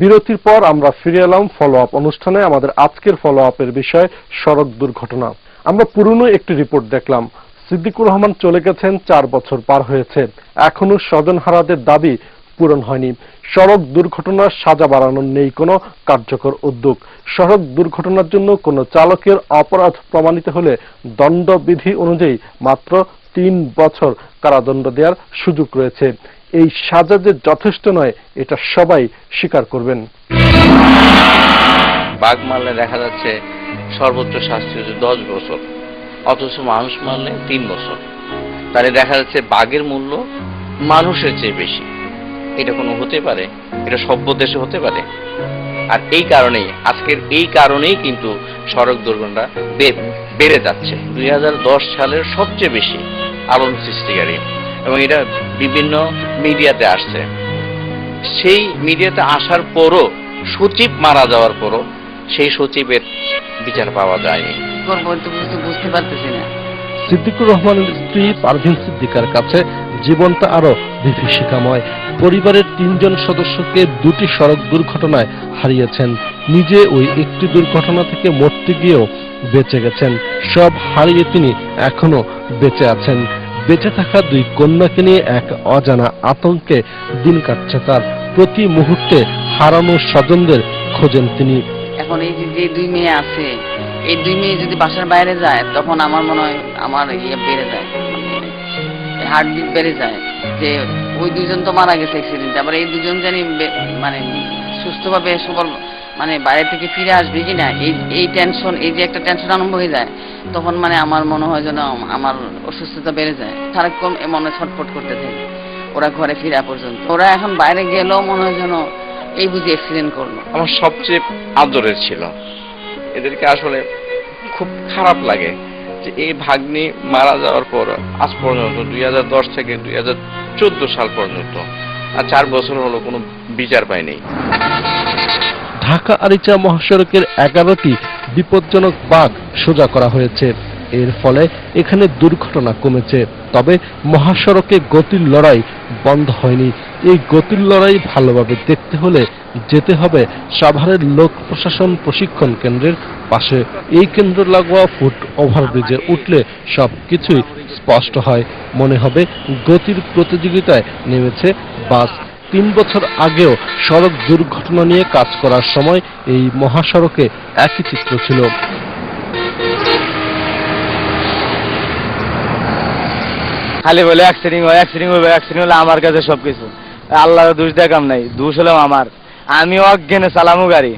বিরতির পর আমরা ফিরে এলাম ফলো আপ অনুষ্ঠানে। আমাদের আজকের ফলো আপের বিষয়, সড়ক দুর্ঘটনা। আমরা পুরনো একটি রিপোর্ট দেখলাম। সিদ্দিকুর রহমান চলে গেছেন, চার বছর পার হয়েছে। এখনও স্বজনহারাদের দাবি পূরণ হয়নি। সড়ক দুর্ঘটনার সাজা বাড়ানোর নেই কোনো কার্যকর উদ্যোগ। সড়ক দুর্ঘটনার জন্য কোনো চালকের অপরাধ প্রমাণিত হলে দণ্ডবিধি অনুযায়ী মাত্র তিন বছর কারাদণ্ড দেওয়ার সুযোগ রয়েছে। এই সাজা যে যথেষ্ট নয়, এটা সবাই স্বীকার করবেন। বাঘ মারলে দেখা যাচ্ছে সর্বোচ্চ শাস্তি হচ্ছে দশ বছর, অথচ মানুষ মারলে তিন বছর। তাহলে দেখা যাচ্ছে বাঘের মূল্য মানুষের চেয়ে বেশি। এটা কোনো হতে পারে, এটা সভ্য দেশে হতে পারে। আর এই কারণেই, আজকের এই কারণেই কিন্তু সড়ক দুর্ঘটনা বেড়ে যাচ্ছে। দুই হাজার দশ সালের সবচেয়ে বেশি আলোড়ন সৃষ্টিকারী। এবং এটা বিভিন্ন মিডিয়াতে আসছে। সেই মিডিয়াতে আসার পরও সচিব মারা যাওয়ার পরও সেই সচিবের বিচার পাওয়া যায়নি। বুঝতে পারতেছি না। সিদ্দিকুর রহমানের স্ত্রী পারভিন সিদ্দিকার কাছে জীবনটা আরও বিভীষিকাময়। পরিবারের তিনজন সদস্যকে দুটি সড়ক দুর্ঘটনায় হারিয়েছেন। নিজে ওই একটি দুর্ঘটনা থেকে মরতে গিয়েও বেঁচে গেছেন। সব হারিয়ে তিনি এখনও বেঁচে আছেন। বেঁচে থাকা দুই কন্যাকে নিয়ে এক অজানা আতঙ্কে দিন কাটছে তার। প্রতি মুহূর্তে হারানো স্বজনদের খোঁজেন তিনি। এখন এই যে দুই মেয়ে আছে, এই দুই মেয়ে যদি বাসার বাইরে যায়, তখন আমার মনে হয় আমার ইয়ে বেড়ে যায়। হার্টবিট বেড়ে যায় যে, ওই দুজন তো মারা গেছে অ্যাক্সিডেন্টে আবার এই দুজন জানি মানে সুস্থভাবে সবল মানে বাইরে থেকে ফিরে আসবে কিনা, এই এই টেনশন এই যে একটা টেনশন আরম্ভ হয়ে যায়, তখন মানে আমার মনে হয় যেন আমার অসুস্থতা বেড়ে যায়। সারাক্ষণ মনে ছটফট করতে থাকে, ওরা ঘরে ফিরা পর্যন্ত। ওরা এখন বাইরে গেলেও মনে হয় যেন এই বুঝি অ্যাক্সিডেন্ট করল। আমার সবচেয়ে আদরের ছিল। এদেরকে আসলে খুব খারাপ লাগে যে এই ভাগ্নি মারা যাওয়ার পর আজ পর্যন্ত, দুই হাজার দশ থেকে দুই হাজার চোদ্দ সাল পর্যন্ত, আর চার বছর হলো কোনো বিচার পায়নি। ঢাকা আরিচা মহাসড়কের এগারোটি বিপজ্জনক বাঘ সোজা করা হয়েছে। এর ফলে এখানে দুর্ঘটনা কমেছে। তবে মহাসড়কে গতির লড়াই বন্ধ হয়নি। এই গতির লড়াই ভালোভাবে দেখতে হলে যেতে হবে সাভারের লোক প্রশাসন প্রশিক্ষণ কেন্দ্রের পাশে। এই কেন্দ্র লাগোয়া ফুট ওভারব্রিজে উঠলে সব কিছুই স্পষ্ট হয়। মনে হবে গতির প্রতিযোগিতায় নেমেছে বাস তিন বছর আগেও সড়ক দুর্ঘটনা নিয়ে কাজ করার সময় এই মহাসড়কে একই চিত্র ছিল। খালি বলে অ্যাক্সিডেন্ট হয় অ্যাক্সিডেন্ট হবে অ্যাক্সিডেন্ট হলে আমার কাছে সব কিছু আল্লাহর দোষ দেখাম নাই, দোষ হলো আমার। আমি অজ্ঞানে চালামু গাড়ি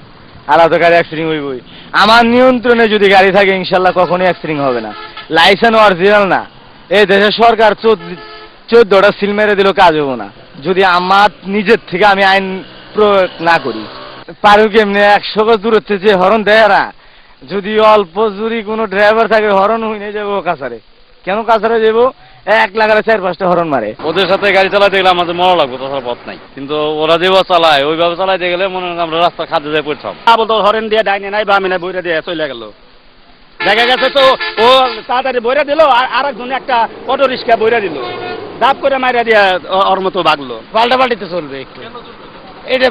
আল্লাহ তো গাড়ি অ্যাক্সিডেন্ট হইবই। আমার নিয়ন্ত্রণে যদি গাড়ি থাকে, ইনশাল্লাহ কখনোই অ্যাক্সিডেন্ট হবে না। লাইসেন্স অরিজিনাল না। এই দেশের সরকার চোদ্দটা সিল মেরে দিলেও কাজ হব না। যদি আমার নিজের থেকে আমি আইন প্রয়োগ না করি। পারুক এমনি একশো গজ দূরত্বে যে হরন দেয় না যদি অল্প যদি কোনো ড্রাইভার থাকে হরন হইনে যাব কাছারে। কেন কাছারে যাব? এক লাগারে চার পাঁচটা হরন মারে। ওদের সাথে গাড়ি চালাতে গেলে আমাদের মরা লাগবে তাছাড়া পথ নাই। কিন্তু ওরা যেভাবে চালায় ওইভাবে চালাইতে গেলে মনে হয় আমরা রাস্তা খাদ্য যায় পড়তাম। বলতো হরেন দিয়ে ডাইনে নাই বামে নাই বইরা দিয়ে চলে গেল। দেখা গেছে তো ও তাড়াতাড়ি বইরা দিল আর আরেকজন একটা অটো রিক্সা বইরা দিল। দাপ করে মাইরা দিয়া ওর মতো বাগলো। পাল্টা পাল্টিতে চলবে একটু। এটা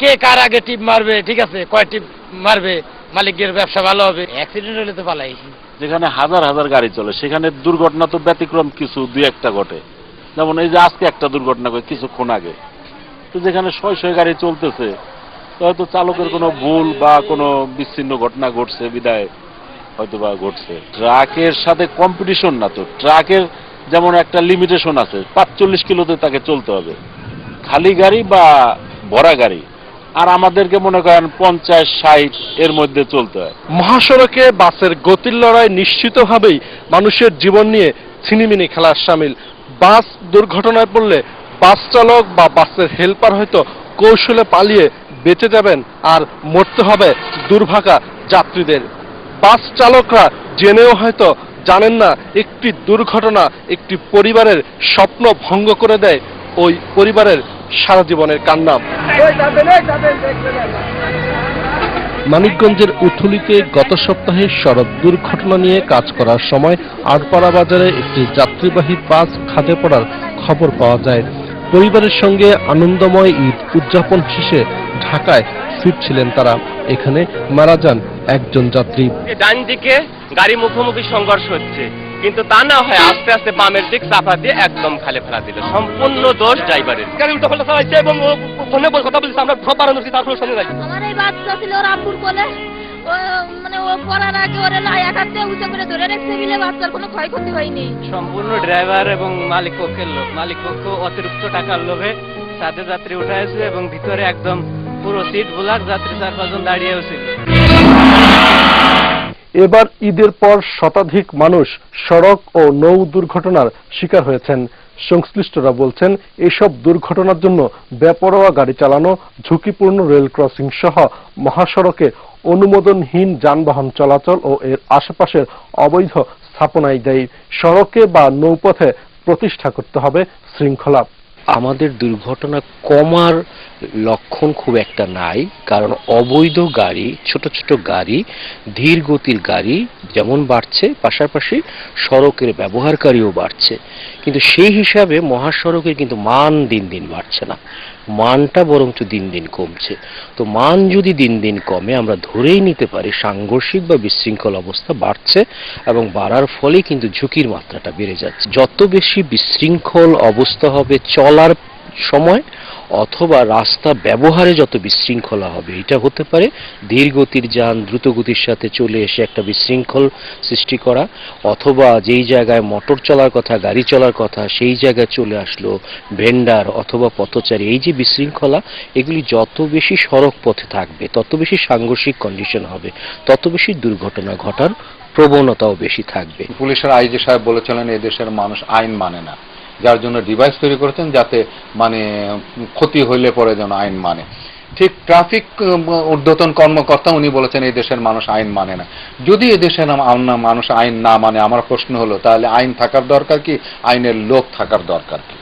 কে কার আগে টিপ মারবে ঠিক আছে? কয় টিপ মারবে? মালিকের ব্যবসা ভালো হবে? অ্যাক্সিডেন্ট হলে তো পালাই যেখানে হাজার হাজার গাড়ি চলে সেখানে দুর্ঘটনা তো ব্যতিক্রম কিছু দুই একটা ঘটে। যেমন এই যে আজকে একটা দুর্ঘটনা ঘটে কিছুক্ষণ আগে। তো যেখানে শয় শয় গাড়ি চলতেছে হয়তো চালকের কোনো ভুল বা কোনো বিচ্ছিন্ন ঘটনা ঘটছে বিদায় হয়তো বা ঘটছে। ট্রাকের সাথে কম্পিটিশন না তো। ট্রাকের যেমন একটা লিমিটেশন আছে, পাঁচচল্লিশ কিলোতে তাকে চলতে হবে। খালি গাড়ি বা ভরা গাড়ি? আর আমাদেরকে মনে করেন পঞ্চাশ, ষাট এর মধ্যে চলতে হয়। মহাসড়কে বাসের গতির লড়াই নিশ্চিতভাবেই মানুষের জীবন নিয়ে ছিনিমিনি খেলার সামিল। বাস দুর্ঘটনায় পড়লে বাস চালক বা বাসের হেল্পার হয়তো কৌশলে পালিয়ে বেঁচে যাবেন আর মরতে হবে দুর্ভাগা যাত্রীদের। বাস চালকরা জেনেও হয়তো জানেন না, একটি দুর্ঘটনা একটি পরিবারের স্বপ্ন ভঙ্গ করে দেয় ওই পরিবারের সারা জীবনের কান্না। মানিকগঞ্জের উথুলিতে গত সপ্তাহে সড়ক দুর্ঘটনা নিয়ে কাজ করার সময় আটপাড়া বাজারে একটি যাত্রীবাহী বাস খাদে পড়ার খবর পাওয়া যায়। পরিবারের সঙ্গে আনন্দময় ঈদ উদযাপন শেষে ঢাকায় ফিরছিলেন তারা। এখানে মারা যান একজন যাত্রী। ডান দিকে গাড়ি মুখোমুখি সংঘর্ষ হচ্ছে। কিন্তু তা না হয় আস্তে আস্তে বামের দিক চাপা দিয়ে একদম খালে ফেলা দিল। সম্পূর্ণ দোষ ড্রাইভারের। গাড়ি উল্টো পাল্টা চালাচ্ছে এবং ফোনে কথা বলছে। আমরা সব বাড়ানো তারপর সঙ্গে যাই আমার এই বাচ্চা ছিল আব্বুর কোলে ও মানে ও পড়ার আগে ওরে লাই হাতে উঁচু করে ধরে রেখেছে বলে বাচ্চার কোনো ক্ষয়ক্ষতি হয়নি। সম্পূর্ণ ড্রাইভার এবং মালিক পক্ষের লোক। মালিক পক্ষ অতিরিক্ত টাকার লোভে সাথে যাত্রী উঠাইছে এবং ভিতরে একদম পুরো সিট ব্লক যাত্রী চার পাঁচজন দাঁড়িয়েও ছিল এবার ঈদের পর শতাধিক মানুষ সড়ক ও নৌ দুর্ঘটনার শিকার হয়েছেন। সংশ্লিষ্টরা বলছেন এসব দুর্ঘটনার জন্য বেপরোয়া গাড়ি চালানো ঝুঁকিপূর্ণ রেল ক্রসিং সহ মহাসড়কে অনুমোদনহীন যানবাহন চলাচল ও এর আশেপাশের অবৈধ স্থাপনায় দেয় সড়কে বা নৌপথে প্রতিষ্ঠা করতে হবে শৃঙ্খলা। আমাদের দুর্ঘটনা কমার লক্ষণ খুব একটা নাই, কারণ অবৈধ গাড়ি, ছোট ছোট গাড়ি, ধীর গতির গাড়ি যেমন বাড়ছে, পাশাপাশি সড়কের ব্যবহারকারীও বাড়ছে। কিন্তু সেই হিসাবে মহাসড়কের কিন্তু মান দিন দিন বাড়ছে না। মানটা বরঞ্চ দিন দিন কমছে। তো মান যদি দিন দিন কমে, আমরা ধরেই নিতে পারি সাংঘর্ষিক বা বিশৃঙ্খল অবস্থা বাড়ছে এবং বাড়ার ফলে কিন্তু ঝুঁকির মাত্রাটা বেড়ে যাচ্ছে। যত বেশি বিশৃঙ্খল অবস্থা হবে চলার সময় অথবা রাস্তা ব্যবহারে যত বিশৃঙ্খলা হবে, এটা হতে পারে ধীর গতির যান দ্রুত গতির সাথে চলে এসে একটা বিশৃঙ্খল সৃষ্টি করা, অথবা যেই জায়গায় মোটর চলার কথা, গাড়ি চলার কথা, সেই জায়গায় চলে আসলো ভেন্ডার অথবা পথচারী, এই যে বিশৃঙ্খলা, এগুলি যত বেশি সড়ক পথে থাকবে, তত বেশি সাংঘর্ষিক কন্ডিশন হবে, তত বেশি দুর্ঘটনা ঘটার প্রবণতাও বেশি থাকবে। পুলিশের আইজি সাহেব বলেছিলেন এই দেশের মানুষ আইন মানে না। যার জন্য ডিভাইস তৈরি করেছেন যাতে মানে ক্ষতি হইলে পরে যেন আইন মানে। ঠিক ট্রাফিক ঊর্ধ্বতন কর্মকর্তা উনি বলেছেন, এই দেশের মানুষ আইন মানে না। যদি এই দেশের মানুষ আইন না মানে আমার প্রশ্ন হলো, তাহলে আইন থাকার দরকার কি? আইনের লোক থাকার দরকার কি?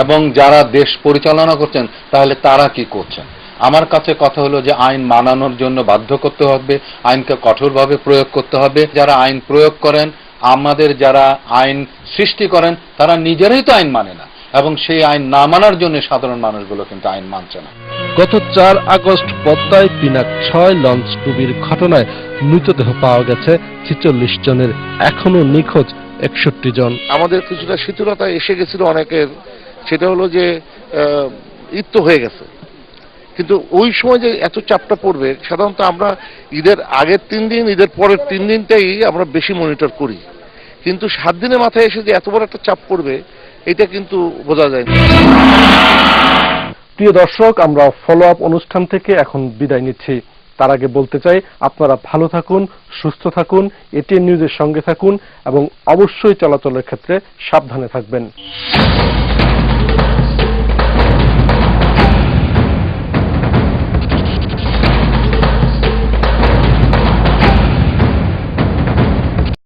এবং যারা দেশ পরিচালনা করছেন, তাহলে তারা কি করছেন? আমার কাছে কথা হলো যে, আইন মানানোর জন্য বাধ্য করতে হবে, আইনকে কঠোরভাবে প্রয়োগ করতে হবে। যারা আইন প্রয়োগ করেন আমাদের যারা আইন সৃষ্টি করেন তারা নিজেরাই তো আইন মানে না। এবং সেই আইন না মানার জন্য সাধারণ মানুষগুলো কিন্তু আইন মানছে না। গত চার আগস্ট পদ্মায় পিনাক ছয় লঞ্চ ডুবির ঘটনায় মৃতদেহ পাওয়া গেছে ছেচল্লিশ জনের। এখনও নিখোঁজ একষট্টি জন। আমাদের কিছুটা শিথিলতা এসে গেছিল অনেকের। সেটা হলো যে তো হয়ে গেছে। কিন্তু ওই সময় যে এত চাপটা পড়বে, সাধারণত আমরা ঈদের আগের তিন দিন, ঈদের পরের তিন দিনটাই আমরা বেশি মনিটর করি। কিন্তু সাত দিনের মাথায় এসে যে এত বড় একটা চাপ পড়বে, এটা কিন্তু বোঝা যায় না। প্রিয় দর্শক, আমরা ফলো আপ অনুষ্ঠান থেকে এখন বিদায় নিচ্ছি। তার আগে বলতে চাই, আপনারা ভালো থাকুন, সুস্থ থাকুন এটিএন নিউজের সঙ্গে থাকুন এবং অবশ্যই চলাচলের ক্ষেত্রে সাবধানে থাকবেন।